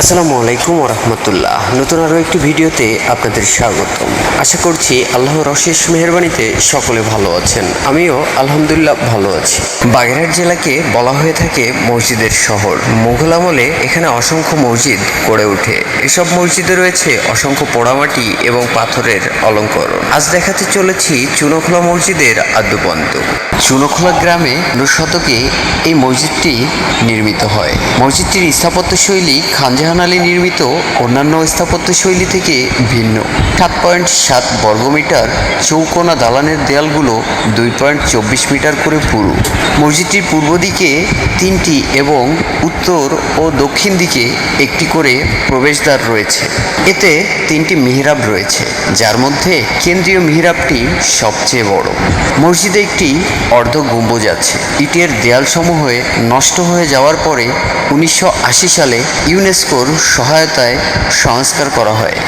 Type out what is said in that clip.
আসসালামু আলাইকুম রহমতুল্লাহ নতুন আরও একটি ভিডিওতে আপনাদের স্বাগতম। আশা করছি আল্লাহর অশেষ মেহরবানিতে সকলে ভালো আছেন। আমিও আলহামদুলিল্লাহ ভালো আছি। বাগেরহাট জেলাকে বলা হয়ে থাকে মসজিদের শহর। মুঘল আমলে এখানে অসংখ্য মসজিদ গড়ে ওঠে। এসব মসজিদে রয়েছে অসংখ্য পোড়ামাটি এবং পাথরের অলঙ্করণ। আজ দেখাতে চলেছি চুনখোলা মসজিদের আদ্যপন্ত চুনখোলা গ্রামে নূর শতকে এই মসজিদটি নির্মিত হয়। মসজিদটির স্থাপত্যশৈলী খানজাহান আলী নির্মিত অন্যান্য স্থাপত্যশৈলী থেকে ভিন্ন। সাত পয়েন্ট সাত বর্গমিটার চৌকোনা দালানের দেয়ালগুলো দুই পয়েন্ট চব্বিশ মিটার করে পুরু। মসজিদটির পূর্ব দিকে তিনটি এবং উত্তর ও দক্ষিণ দিকে একটি করে প্রবেশদ্বার রয়েছে। এতে তিনটি মিহরাব রয়েছে, যার মধ্যে কেন্দ্রীয় মিহরাবটি সবচেয়ে বড়। মসজিদে একটি অর্ধ গম্বুজ আছে। ইটের দেয়ালসমূহ নষ্ট হয়ে যাওয়ার পরে উনিশশো আশি সালে ইউনেস্কোর সহায়তায় সংস্কার করা হয়।